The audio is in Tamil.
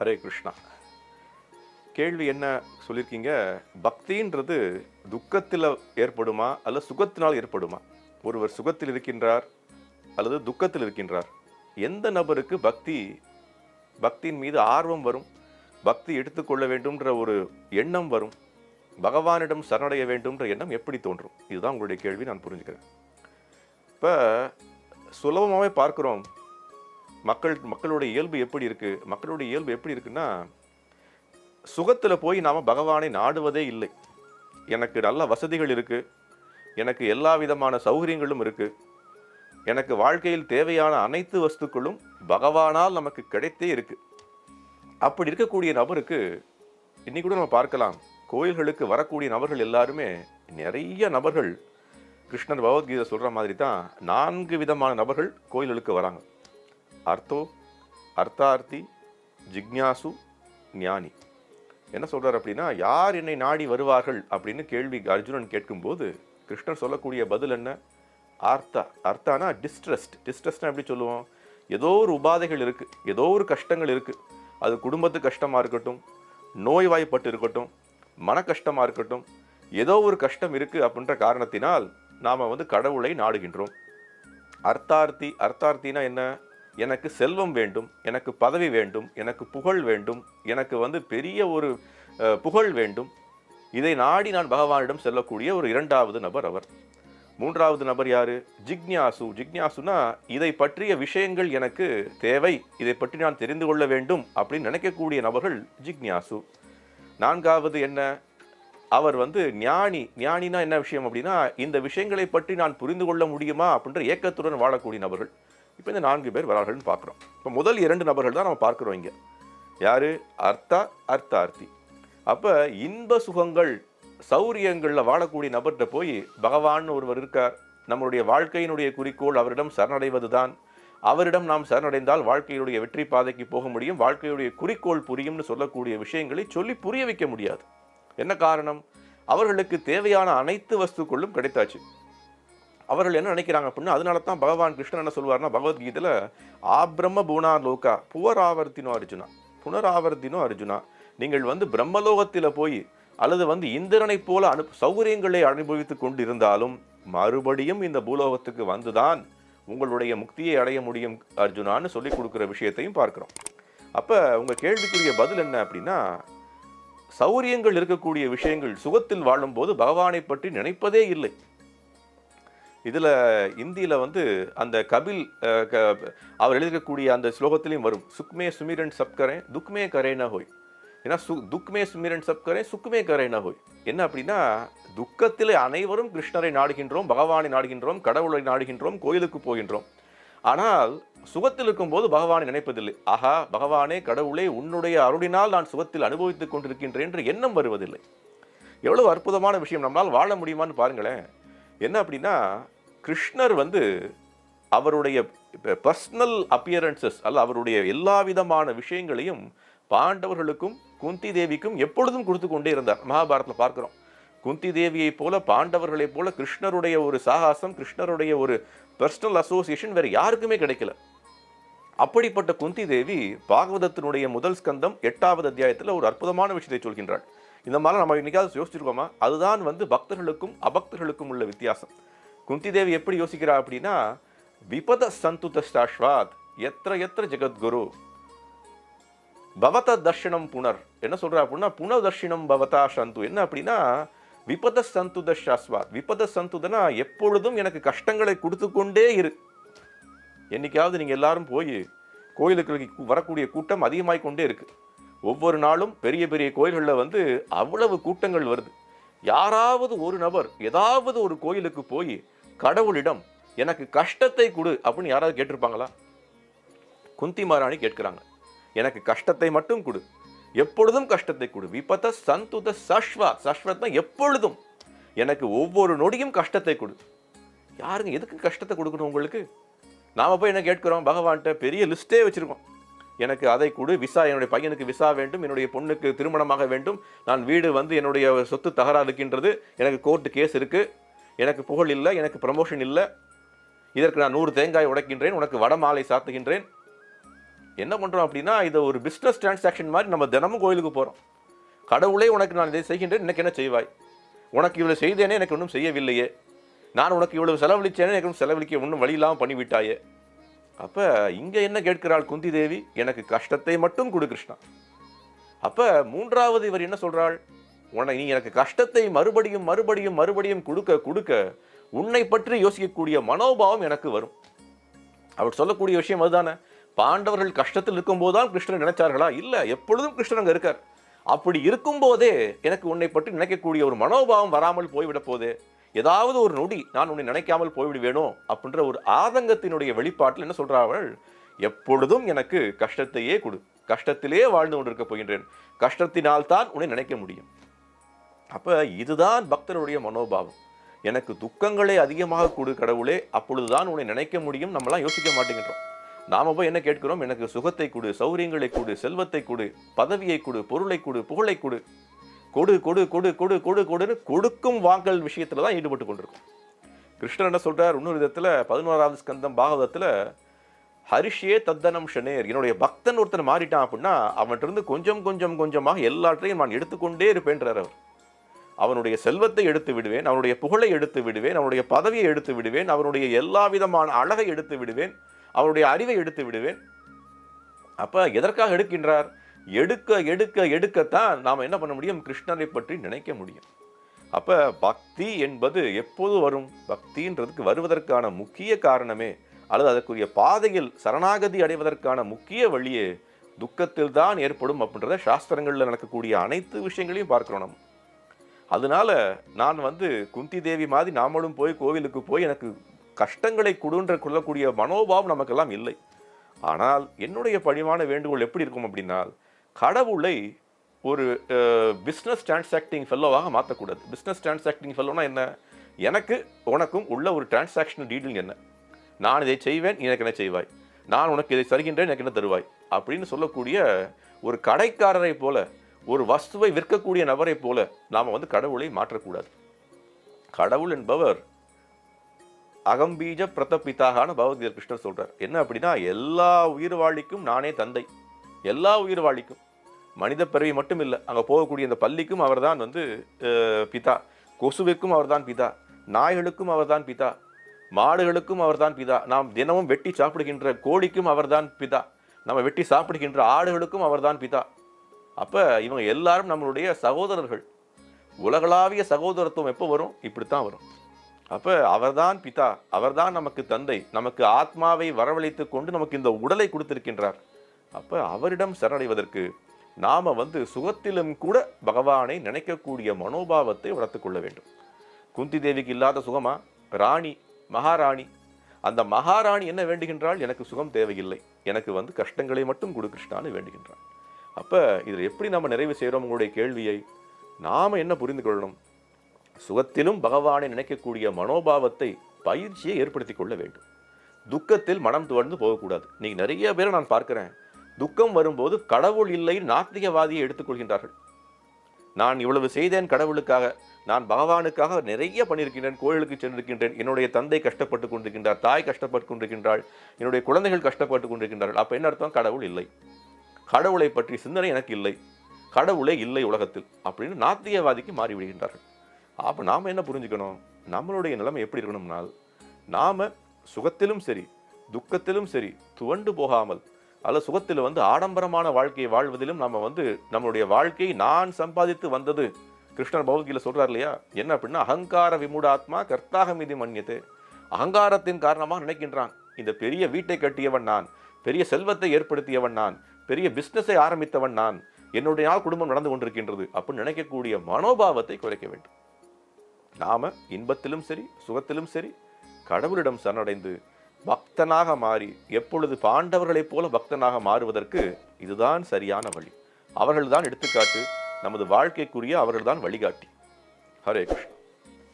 ஹரே கிருஷ்ணா. கேள்வி என்ன சொல்லியிருக்கீங்க பக்தின்றது துக்கத்தில் ஏற்படுமா அல்லது சுகத்தினால் ஏற்படுமா? ஒருவர் சுகத்தில் இருக்கின்றார் அல்லது துக்கத்தில் இருக்கின்றார். எந்த நபருக்கு பக்தி பக்தியின் மீது ஆர்வம் வரும்? பக்தி எடுத்துக்கொள்ள வேண்டும்ன்ற ஒரு எண்ணம் வரும்? பகவானிடம் சரணடைய வேண்டும்ன்ற எண்ணம் எப்படி தோன்றும்? இதுதான் உங்களுடைய கேள்வி நான் புரிஞ்சுக்கிறேன். இப்போ சுலபமாகவே பார்க்குறோம். மக்கள் மக்களுடைய இயல்பு எப்படி இருக்குது மக்களுடைய இயல்பு எப்படி இருக்குன்னா சுகத்தில் போய் நாம் பகவானை நாடுவதே இல்லை. எனக்கு நல்ல வசதிகள் இருக்குது எனக்கு எல்லா விதமான சௌகரியங்களும் இருக்குது எனக்கு வாழ்க்கையில் தேவையான அனைத்து வஸ்துக்களும் பகவானால் நமக்கு கிடைத்தே இருக்குது அப்படி இருக்கக்கூடிய நபருக்கு இன்னைக்கு கூட நம்ம பார்க்கலாம் கோயில்களுக்கு வரக்கூடிய நபர்கள் எல்லாருமே நிறைய நபர்கள் கிருஷ்ணர் பகவத்கீதை சொல்கிற மாதிரி தான் நான்கு விதமான நபர்கள் கோயில்களுக்கு வராங்க. அர்த்தோ அர்த்தார்த்தி ஜிக்ஞாசு ஞானி. என்ன சொல்கிறார் அப்படின்னா யார் என்னை நாடி வருவார்கள்? அப்படின்னு கேள்வி அர்ஜுனன் கேட்கும்போது கிருஷ்ணர் சொல்லக்கூடிய பதில் என்ன? ஆர்த்தா. அர்த்தானா டிஸ்ட்ரெஸ்ட் டிஸ்ட்ரெஸ்ட்னா எப்படி சொல்லுவோம்? ஏதோ ஒரு உபாதைகள் இருக்குது ஏதோ ஒரு கஷ்டங்கள் இருக்குது அது குடும்பத்து கஷ்டமாக இருக்கட்டும் நோய்வாய்ப்பட்டு இருக்கட்டும் மன கஷ்டமாக இருக்கட்டும் ஏதோ ஒரு கஷ்டம் இருக்குது அப்படின்ற காரணத்தினால் நாம் வந்து கடவுளை நாடுகின்றோம். அர்த்தார்த்தி அர்த்தார்த்தினா என்ன? எனக்கு செல்வம் வேண்டும் எனக்கு பதவி வேண்டும் எனக்கு புகழ் வேண்டும் எனக்கு வந்து பெரிய ஒரு புகழ் வேண்டும். இதை நாடி நான் பகவானிடம் செல்லக்கூடிய ஒரு இரண்டாவது நபர் அவர். மூன்றாவது நபர் யார்? ஜிக்ஞாசு. ஜிக்ஞாசுனா இதை பற்றிய விஷயங்கள் எனக்கு தேவை இதை பற்றி நான் தெரிந்து கொள்ள வேண்டும் அப்படின்னு நினைக்கக்கூடிய நபர்கள் ஜிக்ஞாசு. நான்காவது என்ன? அவர் வந்து ஞானி. ஞானினா என்ன விஷயம் அப்படின்னா இந்த விஷயங்களை பற்றி நான் புரிந்து கொள்ள முடியுமா அப்படின்ற ஏக்கத்துடன் வாழக்கூடிய நபர்கள். இப்போ இந்த நான்கு பேர் வரார்கள்னு பார்க்குறோம். இப்போ முதல் இரண்டு நபர்கள் தான் நம்ம பார்க்குறோம் இங்கே. யார்? அர்த்தா அர்த்தார்த்தி அப்போ இன்ப சுகங்கள் சௌரியங்களில் வாழக்கூடிய நபர்கிட்ட போய் பகவான் ஒருவர் இருக்கார். நம்மளுடைய வாழ்க்கையினுடைய குறிக்கோள் அவரிடம் சரணடைவது தான் அவரிடம் நாம் சரணடைந்தால் வாழ்க்கையுடைய வெற்றி பாதைக்கு போக முடியும். வாழ்க்கையுடைய குறிக்கோள் புரியும்னு சொல்லக்கூடிய விஷயங்களை சொல்லி புரிய வைக்க முடியாது. என்ன காரணம்? அவர்களுக்கு தேவையான அனைத்து வஸ்துக்களும் கிடைத்தாச்சு. அவர்கள் என்ன நினைக்கிறாங்க அப்படின்னா அதனால தான் பகவான் கிருஷ்ணன் என்ன சொல்வார்னா பகவத்கீதையில் ஆப்ரம்ம பூனா லோகா புவராவர்த்தினோ அர்ஜுனா புனராவர்த்தினோ அர்ஜுனா. நீங்கள் வந்து பிரம்மலோகத்தில் போய் அல்லது வந்து இந்திரனைப் போல அனு சௌகரியங்களை அனுபவித்து கொண்டிருந்தாலும் மறுபடியும் இந்த பூலோகத்துக்கு வந்துதான் உங்களுடைய முக்தியை அடைய முடியும் அர்ஜுனான்னு சொல்லி கொடுக்குற விஷயத்தையும் பார்க்குறோம். அப்போ உங்கள் கேள்விக்குரிய பதில் என்ன அப்படின்னா சௌரியங்கள் இருக்கக்கூடிய விஷயங்கள் சுகத்தில் வாழும்போது பகவானை பற்றி நினைப்பதே இல்லை. இதில் இந்தியில் வந்து அந்த கபில் க- அவர் எழுதிக்கக்கூடிய அந்த ஸ்லோகத்திலையும் வரும் சுக்மே சுமிரன் சப்கரே துக்மே கரேனா ஹோய். ஏன்னா சு துக்மே சுமிரன் சப்கரே சுக்மே கரேனா ஹோய். என்ன அப்படின்னா துக்கத்தில் அனைவரும் கிருஷ்ணரை நாடுகின்றோம் பகவானை நாடுகின்றோம் கடவுளை நாடுகின்றோம் கோயிலுக்கு போகின்றோம். ஆனால் சுகத்தில் இருக்கும்போது பகவானை நினைப்பதில்லை. ஆஹா பகவானே கடவுளே உன்னுடைய அருளினால் நான் சுகத்தில் அனுபவித்துக் கொண்டிருக்கின்றேன் என்று எண்ணம் வருவதில்லை. எவ்வளவு அற்புதமான விஷயம் நம்மளால் வாழ முடியுமான்னு பாருங்களேன். என்ன அப்படின்னா கிருஷ்ணர் வந்து அவருடைய பர்சனல் அப்பியரன்சஸ் அல்ல அவருடைய எல்லா விதமான விஷயங்களையும் பாண்டவர்களுக்கும் குந்தி தேவிக்கும் எப்பொழுதும் கொடுத்து கொண்டே இருந்தார். மகாபாரத்தில் பார்க்குறோம். குந்தி தேவியைப் போல பாண்டவர்களைப் போல கிருஷ்ணருடைய ஒரு சாகாசம் கிருஷ்ணருடைய ஒரு பர்சனல் அசோசியேஷன் வேறு யாருக்குமே கிடைக்கல. அப்படிப்பட்ட குந்தி தேவி பாகவதத்தினுடைய முதல் ஸ்கந்தம் எட்டாவது அத்தியாயத்தில் ஒரு அற்புதமான விஷயத்தை சொல்கின்றாள். இந்த மாதிரி நம்ம இன்னைக்காவது யோசிச்சிருக்கோமா? அதுதான் வந்து பக்தர்களுக்கும் அபக்தர்களுக்கும் உள்ள வித்தியாசம். குந்தி தேவி எப்படி யோசிக்கிறா அப்படின்னா விபத சந்துதாஷ்வாத் எத்திர எத்திர ஜெகத்குரு பவத தர்ஷனம் புனர். என்ன சொல்றா அப்படின்னா புனதர்ஷனம் பவதா சந்து. என்ன அப்படின்னா விபத சந்துத சாஸ்வாத் விபத சந்துதனா எப்பொழுதும் எனக்கு கஷ்டங்களை கொடுத்து கொண்டே இரு. என்னைக்காவது நீங்கள் எல்லாரும் போய் கோயிலுக்கு வரக்கூடிய கூட்டம் அதிகமாகிக் கொண்டே இருக்கு. ஒவ்வொரு நாளும் பெரிய பெரிய கோயில்களில் வந்து அவ்வளவு கூட்டங்கள் வருது. யாராவது ஒரு நபர் ஏதாவது ஒரு கோயிலுக்கு போய் கடவுளிடம் எனக்கு கஷ்டத்தை கொடு அப்படின்னு யாராவது கேட்டிருப்பாங்களா? குந்தி மாராணி கேட்கிறாங்க. எனக்கு கஷ்டத்தை மட்டும் கொடு. எப்பொழுதும் கஷ்டத்தை கொடு. விபத்த சந்துத சஷ்வா. சஷ்வத்னா எப்பொழுதும். எனக்கு ஒவ்வொரு நொடியும் கஷ்டத்தை கொடு. யாருங்க எதுக்கு கஷ்டத்தை கொடுக்கணும் உங்களுக்கு? நாம் போய் என்ன கேட்குறோம்? பகவான்கிட்ட பெரிய லிஸ்ட்டே வச்சுருக்கோம். எனக்கு அதை கொடு விசா என்னுடைய பையனுக்கு விசா வேண்டும் என்னுடைய பொண்ணுக்கு திருமணமாக வேண்டும். நான் வீடு வந்து என்னுடைய சொத்து தகராறு இருக்கின்றது. எனக்கு கோர்ட்டு கேஸ் இருக்குது எனக்கு புகழ் இல்லை எனக்கு ப்ரமோஷன் இல்லை. இதற்கு நான் நூறு தேங்காய் உடைக்கின்றேன் உனக்கு வடமாலை சாத்துகின்றேன். என்ன பண்ணுறோம் அப்படின்னா இதை ஒரு பிஸ்னஸ் டிரான்சாக்ஷன் மாதிரி நம்ம தினமும் கோயிலுக்கு போகிறோம் கடவுளே உனக்கு நான் இதை செய்கின்றேன் எனக்கு என்ன செய்வாய்? உனக்கு இவ்வளோ செய்தேனே எனக்கு ஒன்றும் செய்யவில்லையே. நான் உனக்கு இவ்வளவு செலவழிச்சேனே எனக்கு ஒன்றும் செலவழிக்க ஒன்றும் வழி இல்லாமல் பண்ணிவிட்டாயே. அப்போ இங்கே என்ன கேட்கிறாள் குந்தி தேவி எனக்கு கஷ்டத்தை மட்டும் கொடு கிருஷ்ணா. அப்போ மூன்றாவது இவர் என்ன சொல்கிறாள் உன்னை நீ எனக்கு கஷ்டத்தை மறுபடியும் மறுபடியும் மறுபடியும் கொடுக்க கொடுக்க உன்னை பற்றி யோசிக்கக்கூடிய மனோபாவம் எனக்கு வரும். அவர் சொல்லக்கூடிய விஷயம் அதுதானே? பாண்டவர்கள் கஷ்டத்தில் இருக்கும்போது தான் கிருஷ்ணன் நினைச்சார்களா? இல்லை எப்பொழுதும் கிருஷ்ணன் அங்கே இருக்கார். அப்படி இருக்கும்போதே எனக்கு உன்னை பற்றி நினைக்கக்கூடிய ஒரு மனோபாவம் வராமல் போய்விட போதே ஏதாவது ஒரு நொடி நான் உன்னை நினைக்காமல் போய்விடுவேணும் அப்படின்ற ஒரு ஆதங்கத்தினுடைய வெளிப்பாட்டில் என்ன சொல்றார்கள் எப்பொழுதும் எனக்கு கஷ்டத்தையே கொடு. கஷ்டத்திலே வாழ்ந்து கொண்டிருக்க போகின்றேன். கஷ்டத்தினால் தான் உன்னை நினைக்க முடியும். அப்ப இதுதான் பக்தருடைய மனோபாவம். எனக்கு துக்கங்களே அதிகமாக கொடு கடவுளே அப்பொழுதுதான் உன்னை நினைக்க முடியும் நம்மளாம் யோசிக்க மாட்டேங்கிறோம் நாம போய் என்ன கேட்கிறோம்? எனக்கு சுகத்தை கொடு சௌரியங்களை கொடு செல்வத்தை கொடு பதவியை கொடு பொருளை கொடு புகழை கொடு. கொடு கொடு கொடு கொடு கொடு கொடுன்னு கொடுக்கும் வாங்கல் விஷயத்தில் தான் ஈடுபட்டு கொண்டிருக்கும். கிருஷ்ணர் என்ன சொல்கிறார் இன்னொரு விதத்தில் பதினோராவது ஸ்கந்தம் பாகவதத்தில் ஹரிஷே தத்தனம் ஷனேர். என்னுடைய பக்தன் ஒருத்தன் மாறிட்டான் அப்படின்னா அவன்கிட்ட கொஞ்சம் கொஞ்சம் கொஞ்சமாக எல்லாற்றையும் நான் எடுத்துக்கொண்டே இருப்பேன்றார் அவர். அவனுடைய செல்வத்தை எடுத்து விடுவேன் அவனுடைய புகழை எடுத்து விடுவேன் அவனுடைய பதவியை எடுத்து விடுவேன் அவனுடைய எல்லா விதமான அழகை எடுத்து விடுவேன் அவனுடைய அறிவை எடுத்து விடுவேன். அப்போ எதற்காக எடுக்கின்றார்? எடுக்க எடுக்க எடுக்கத்தான் நாம் என்ன பண்ண முடியும்? கிருஷ்ணரை பற்றி நினைக்க முடியும். அப்போ பக்தி என்பது எப்போது வரும்? பக்தின்றதுக்கு வருவதற்கான முக்கிய காரணமே அல்லது அதற்குரிய பாதையில் சரணாகதி அடைவதற்கான முக்கிய வழியே துக்கத்தில் தான் ஏற்படும் அப்படின்றத சாஸ்திரங்களில் நடக்கக்கூடிய அனைத்து விஷயங்களையும் பார்க்குறோம் நம்ம. அதனால நான் வந்து குந்தி தேவி மாதிரி நாமளும் போய் கோவிலுக்கு போய் எனக்கு கஷ்டங்களை கொடுன்ற கொள்ளக்கூடிய மனோபாவம் நமக்கெல்லாம் இல்லை. ஆனால் என்னுடைய பணிவான வேண்டுகோள் எப்படி இருக்கும் அப்படின்னா கடவுளை ஒரு பிஸ்னஸ் டிரான்சாக்டிங் ஃபெல்லோவாக மாற்றக்கூடாது பிஸ்னஸ் டிரான்சாக்டிங் ஃபெல்லோனா என்ன? எனக்கு உனக்கும் உள்ள ஒரு டிரான்சாக்ஷனல் டீலிங் என்ன? நான் இதை செய்வேன் எனக்கு என்ன செய்வாய்? நான் உனக்கு இதை தருகின்றேன் எனக்கு என்ன தருவாய்? அப்படின்னு சொல்லக்கூடிய ஒரு கடைக்காரரை போல ஒரு வஸ்துவை விற்கக்கூடிய நபரை போல நாம் வந்து கடவுளை மாற்றக்கூடாது. கடவுள் என்பவர் அகம்பீஜ பிரதபிதாகான பகவத்கீதை கிருஷ்ணர் சொல்கிறார் என்ன அப்படின்னா எல்லா உயிர்வாழிக்கும் நானே தந்தை. எல்லா உயிர்வாழிக்கும். மனித பிறவி மட்டும் இல்லை அங்கே போகக்கூடிய இந்த பள்ளிக்கும் அவர்தான் வந்து பிதா. கொசுவிற்கும் அவர்தான் பிதா. நாய்களுக்கும் அவர்தான் பிதா. மாடுகளுக்கும் அவர்தான் பிதா. நாம் தினமும் வெட்டி சாப்பிடுகின்ற கோழிக்கும் அவர்தான் பிதா. நம்ம வெட்டி சாப்பிடுகின்ற ஆடுகளுக்கும் அவர்தான் பிதா. அப்போ இவங்க எல்லாரும் நம்மளுடைய சகோதரர்கள். உலகளாவிய சகோதரத்துவம் எப்போ வரும்? இப்படித்தான் வரும். அப்போ அவர்தான் பிதா. அவர்தான் நமக்கு தந்தை. நமக்கு ஆத்மாவை வரவழைத்து கொண்டு நமக்கு இந்த உடலை கொடுத்திருக்கின்றார். அப்போ அவரிடம் சரணடைவதற்கு நாம் வந்து சுகத்திலும் கூட பகவானை நினைக்கக்கூடிய மனோபாவத்தை வளர்த்துக்கொள்ள வேண்டும். குந்தி தேவிக்கு இல்லாத சுகமா? ராணி மகாராணி. அந்த மகாராணி என்ன வேண்டுகின்றால் எனக்கு சுகம் தேவையில்லை. எனக்கு வந்து கஷ்டங்களை மட்டும் கொடு கிருஷ்ணான்னு வேண்டுகின்றான் அப்போ இதில் எப்படி நம்ம நிறைவு செய்கிறோம் உங்களுடைய கேள்வியை? நாம் என்ன புரிந்து கொள்ளணும்? சுகத்திலும் பகவானை நினைக்கக்கூடிய மனோபாவத்தை பயிற்சியை ஏற்படுத்தி கொள்ள வேண்டும். துக்கத்தில் மனம் துவர்ந்து போகக்கூடாது. நீங்கள் நிறைய பேரை நான் பார்க்குறேன். துக்கம் வரும்போது கடவுள் இல்லை நாத்திகவாதியை எடுத்துக்கொள்கின்றார்கள். நான் இவ்வளவு செய்தேன் கடவுளுக்காக நான் பகவானுக்காக நிறைய பண்ணியிருக்கின்றேன் கோயிலுக்கு சென்றிருக்கின்றேன். என்னுடைய தந்தை கஷ்டப்பட்டு கொண்டிருக்கின்றார் தாய் கஷ்டப்பட்டு கொண்டிருக்கின்றாள் என்னுடைய குழந்தைகள் கஷ்டப்பட்டு கொண்டிருக்கின்றார்கள். அப்ப என்ன அர்த்தம்? கடவுள் இல்லை. கடவுளை பற்றி சிந்தனை எனக்கு இல்லை. கடவுளே இல்லை உலகத்தில் அப்படின்னு நாத்திகவாதிக்கு மாறிவிடுகின்றார்கள். அப்போ நாம் என்ன புரிஞ்சுக்கணும்? நம்மளுடைய நிலைமை எப்படி இருக்கணும்னால் நாம சுகத்திலும் சரி துக்கத்திலும் சரி துவண்டு போகாமல் அல்ல சுகத்தில் வந்து ஆடம்பரமான வாழ்க்கையை வாழ்வதிலும் நம்ம வந்து நம்மளுடைய வாழ்க்கையை நான் சம்பாதித்து வந்தது. கிருஷ்ணர் பௌகியில் சொல்றார் இல்லையா? என்ன அப்படின்னா அகங்கார விமூடாத்மா கர்த்தாக மீதி மன்னியது. அகங்காரத்தின் காரணமாக நினைக்கின்றான். இந்த பெரிய வீட்டை கட்டியவன் நான் பெரிய செல்வத்தை ஏற்படுத்தியவன் நான் பெரிய பிசினஸை ஆரம்பித்தவன் நான் என்னுடைய நாள் குடும்பம் நடந்து கொண்டிருக்கின்றது அப்படின்னு நினைக்கக்கூடிய மனோபாவத்தை குறைக்க வேண்டும். நாம இன்பத்திலும் சரி சுகத்திலும் சரி கடவுளிடம் சரணடைந்து பக்தனாக மாறி எப்பொழுது பாண்டவர்களைப் போல பக்தனாக மாறுவதற்கு இதுதான் சரியான வழி. அவர்கள்தான் எடுத்துக்காட்டு நமது வாழ்க்கைக்குரிய அவர்கள்தான் வழிகாட்டி. ஹரே கிருஷ்ணா.